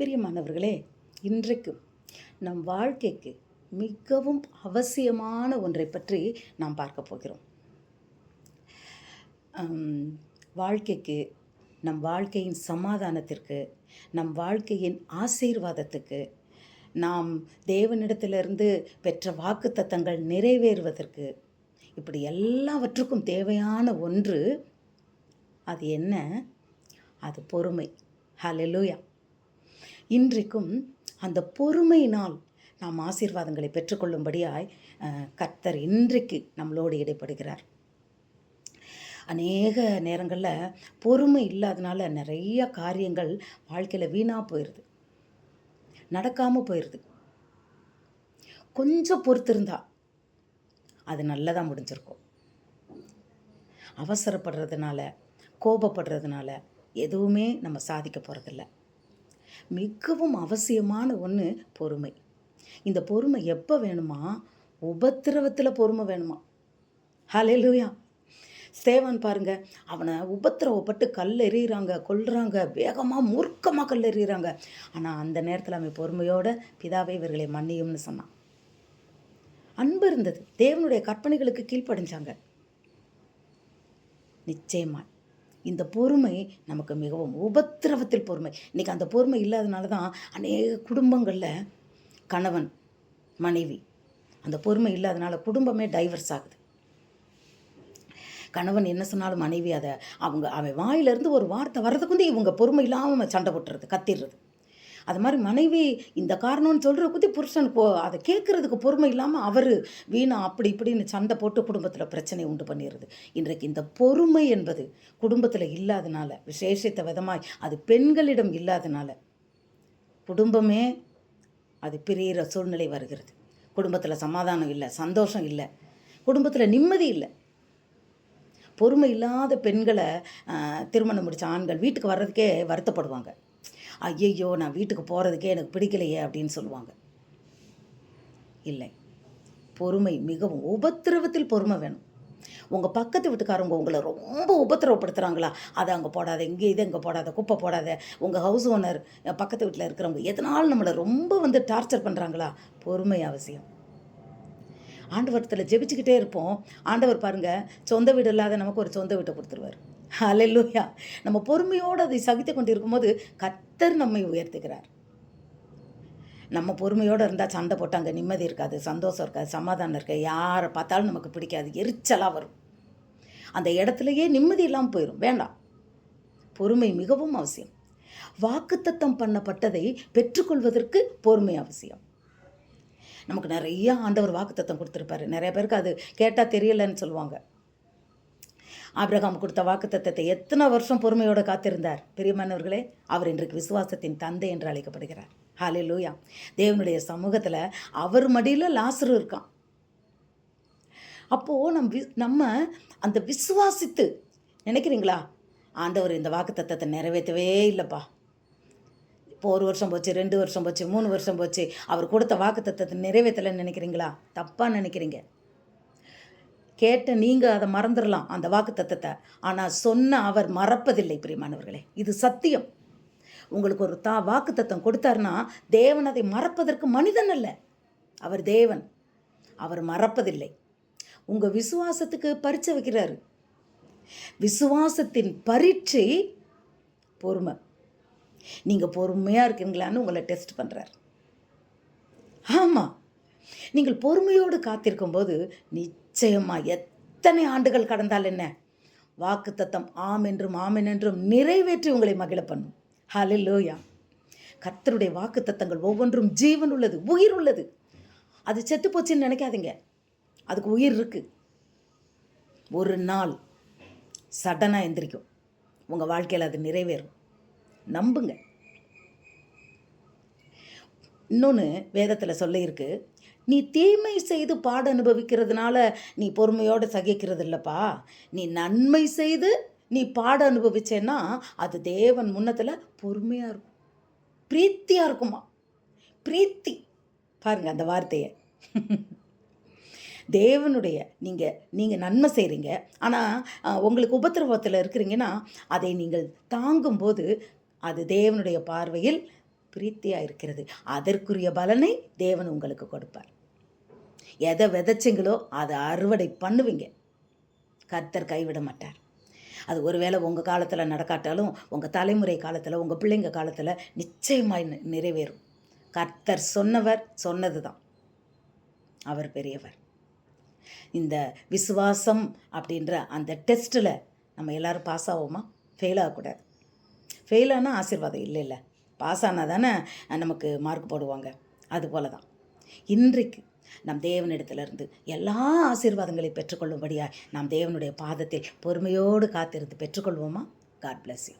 பிரியமானவர்களே இன்றைக்கு நம் வாழ்க்கைக்கு மிகவும் அவசியமான ஒன்றை பற்றி நாம் பார்க்க போகிறோம். வாழ்க்கைக்கு நம் வாழ்க்கையின் சமாதானத்திற்கு நம் வாழ்க்கையின் ஆசீர்வாதத்துக்கு நாம் தேவனிடத்திலிருந்து பெற்ற வாக்குத்தத்தங்கள் நிறைவேறுவதற்கு இப்படி எல்லாவற்றுக்கும் தேவையான ஒன்று அது என்ன? அது பொறுமை. ஹலெலூயா இன்றைக்கும் அந்த பொறுமையினால் நாம் ஆசீர்வாதங்களை பெற்றுக்கொள்ளும்படியாய் கர்த்தர் இன்றைக்கு நம்மளோடு இடைப்படுகிறார். அநேக நேரங்களில் பொறுமை இல்லாதனால நிறைய காரியங்கள் வாழ்க்கையில் வீணாக போயிடுது நடக்காமல் போயிடுது கொஞ்சம் பொறுத்திருந்தா அது நல்லதாக முடிஞ்சிருக்கும். அவசரப்படுறதுனால கோபப்படுறதுனால எதுவுமே நம்ம சாதிக்க போகிறதில்ல மிகவும் அவசியமான ஒன்று பொறுமை. இந்த பொறுமை எப்போ வேணுமா? உபத்திரவத்தில் பொறுமை வேணுமா? ஹலே லூயா சேவான் பாருங்க அவனை உபத்திரவப்பட்டு கல் எறிகிறாங்க கொல்றாங்க வேகமாக மூர்க்கமாக கல் எறிகிறாங்க ஆனால் அந்த நேரத்தில் அவன் பொறுமையோட பிதாவை இவர்களை மன்னியும்னு சொன்னான். அன்பு இருந்தது. தேவனுடைய கற்பனைகளுக்கு கீழ்ப்படைஞ்சாங்க. நிச்சயமா. இந்த பொறுமை நமக்கு மிகவும் உபத்திரவத்தில் பொறுமை. இன்றைக்கி அந்த பொறுமை இல்லாதனால தான் அநேக குடும்பங்களில் கணவன் மனைவி அந்த பொறுமை இல்லாதனால குடும்பமே டைவர்ஸ் ஆகுது. கணவன் என்ன சொன்னாலும் மனைவி அதை அவங்க அவன் வாயிலிருந்து ஒரு வார்த்தை வர்றதுக்கு வந்து இவங்க பொறுமை இல்லாமல் சண்டை போட்டுறது கத்திடுறது அது மாதிரி மனைவி இந்த காரணம்னு சொல்கிற குத்தி புருஷன் போ அதை கேட்குறதுக்கு பொறுமை இல்லாமல் அவர் வீணா அப்படி இப்படின்னு சண்டை போட்டு குடும்பத்தில் பிரச்சனை உண்டு பண்ணிடுறது. இன்றைக்கு இந்த பொறுமை என்பது குடும்பத்தில் இல்லாதனால விசேஷித்த விதமாய் அது பெண்களிடம் இல்லாதனால குடும்பமே அது பிரியிற சூழ்நிலை வருகிறது. குடும்பத்தில் சமாதானம் இல்லை சந்தோஷம் இல்லை குடும்பத்தில் நிம்மதி இல்லை. பொறுமை இல்லாத பெண்களை திருமணம் முடித்த ஆண்கள் வீட்டுக்கு வர்றதுக்கே வருத்தப்படுவாங்க. ஐயையோ நான் வீட்டுக்கு போகிறதுக்கே எனக்கு பிடிக்கலையே அப்படின்னு சொல்லுவாங்க. இல்லை. பொறுமை மிகவும் உபத்திரவத்தில் பொறுமை வேணும். உங்கள் பக்கத்து வீட்டுக்காரவங்க உங்களை ரொம்ப உபத்திரவப்படுத்துகிறாங்களா அதை அங்கே போடாத இங்கே இது இங்கே போடாத குப்பை போடாத. உங்கள் ஹவுஸ் ஓனர் பக்கத்து வீட்டில் இருக்கிறவங்க எதனால் நம்மளை ரொம்ப வந்து டார்ச்சர் பண்ணுறாங்களா பொறுமை அவசியம். ஆண்டவரத்தில் ஜெபிச்சுக்கிட்டே இருப்போம். ஆண்டவர் பாருங்க சொந்த வீடு இல்லாத நமக்கு ஒரு சொந்த வீட்டை கொடுத்துருவார். ஹalleluya நம்ம பொறுமையோடு அதை சகித்து கொண்டு இருக்கும்போது கத்தர் நம்மை உயர்த்துகிறார். நம்ம பொறுமையோடு இருந்தால் சண்டை போட்டு அங்கே நிம்மதி இருக்காது சந்தோஷம் இருக்காது சமாதானம் இருக்காது. யாரை பார்த்தாலும் நமக்கு பிடிக்காது எரிச்சலாக வரும். அந்த இடத்துலையே நிம்மதி இல்லாமல் போயிடும் வேண்டாம். பொறுமை மிகவும் அவசியம். வாக்குத்தத்தம் பண்ணப்பட்டதை பெற்றுக்கொள்வதற்கு பொறுமை அவசியம். நமக்கு நிறைய ஆண்டவர் வாக்குத்தத்தம் கொடுத்துருப்பாரு. நிறைய பேருக்கு அது கேட்டால் தெரியலன்னு சொல்லுவாங்க. ஆபிரகாம் கொடுத்த வாக்குத்தத்தத்தை எத்தனை வருஷம் பொறுமையோடு காத்திருந்தார். பெரியமானவர்களே அவர் இன்றைக்கு விசுவாசத்தின் தந்தை என்று அழைக்கப்படுகிறார். ஹாலே லூயா தேவனுடைய சமூகத்தில் அவர் மடியில் லாசரு இருக்கான். அப்போது நம் வி நம்ம அந்த விசுவாசித்து நினைக்கிறீங்களா? ஆண்டவர் இந்த வாக்குத்தத்தத்தை நிறைவேற்றவே இல்லைப்பா. இப்போ ஒரு வருஷம் போச்சு ரெண்டு வருஷம் போச்சு மூணு வருஷம் போச்சு. அவர் கொடுத்த வாக்குத்தத்தத்தை நிறைவேற்றலைன்னு நினைக்கிறீங்களா? தப்பாக நினைக்கிறீங்க. கேட்ட நீங்கள் அதை மறந்துடலாம் அந்த வாக்குத்தத்தத்தை. ஆனால் சொன்ன அவர் மறப்பதில்லை பிரியமானவர்களே. இது சத்தியம். உங்களுக்கு ஒரு தா வாக்குத்தத்தம் கொடுத்தாருன்னா தேவன் அதை மறப்பதற்கு மனிதன் அல்ல. அவர் தேவன். அவர் மறப்பதில்லை. உங்கள் விசுவாசத்துக்கு பரிச்சை வைக்கிறாரு. விசுவாசத்தின் பரீட்சை பொறுமை. நீங்கள் பொறுமையாக இருக்கீங்களான்னு உங்களை டெஸ்ட் பண்ணுறார் ஆமாம் நீங்கள் பொறுமையோடு காத்திருக்கும் போது நிச்சயமாக எத்தனை ஆண்டுகள் கடந்தால் என்ன? வாக்குத்தத்தம் ஆம் என்றும் ஆமென் என்றும் நிறைவேற்றி உங்களை மகிழ பண்ணும். ஹalleluya கர்த்தருடைய வாக்குத்தத்தங்கள் ஒவ்வொன்றும் ஜீவன் உள்ளது உயிர் உள்ளது. அது செத்து போச்சுன்னு நினைக்காதீங்க. அதுக்கு உயிர் இருக்குது ஒரு நாள் சடனாக எந்திரிக்கும். உங்கள் வாழ்க்கையில் அது நிறைவேறும். நம்புங்க. இன்னொன்று வேதத்தில் சொல்லியிருக்கு நீ தீமை செய்து பாட அனுபவிக்கிறதுனால நீ பொறுமையோடு சகிக்கிறது இல்லைப்பா நீ நன்மை செய்து நீ பாட அனுபவிச்சேன்னா அது தேவன் முன்னத்தில் பொறுமையாக இருக்கும். பிரீத்தியாக இருக்குமா? பிரீத்தி. பாருங்க அந்த வார்த்தையை. தேவனுடைய நீங்கள் நீங்கள் நன்மை செய்கிறீங்க ஆனால் உங்களுக்கு உபத்திரவத்தில் இருக்கிறீங்கன்னா அதை நீங்கள் தாங்கும்போது அது தேவனுடைய பார்வையில் பிரீத்தியாக இருக்கிறது. அதற்குரிய பலனை தேவன் உங்களுக்கு கொடுப்பார். எதை விதைச்சிங்களோ அதை அறுவடை பண்ணுவீங்க. கர்த்தர் கைவிட மாட்டார். அது ஒருவேளை உங்கள் காலத்தில் நடக்காட்டாலும் உங்கள் தலைமுறை காலத்தில் உங்கள் பிள்ளைங்க காலத்தில் நிச்சயமாய் நிறைவேறும். கர்த்தர் சொன்னவர் சொன்னது தான் அவர் பெரியவர். இந்த விசுவாசம் அப்படின்ற அந்த டெஸ்ட்டில் நம்ம எல்லாரும் பாஸ் ஆவோமா? ஃபெயில் ஆகக்கூடாது. ஃபெயில் ஆனால் ஆசீர்வாதம் இல்லை இல்லை பாஸ் ஆனால் தானே நமக்கு மார்க் போடுவாங்க. அது போல தான் இன்றைக்கு நம் தேவனிடத்திலிருந்து எல்லா ஆசீர்வாதங்களையும் பெற்றுக்கொள்ளும்படியாக நாம் தேவனுடைய பாதத்தில் பொறுமையோடு காத்திருந்து பெற்றுக்கொள்வோமா? God bless you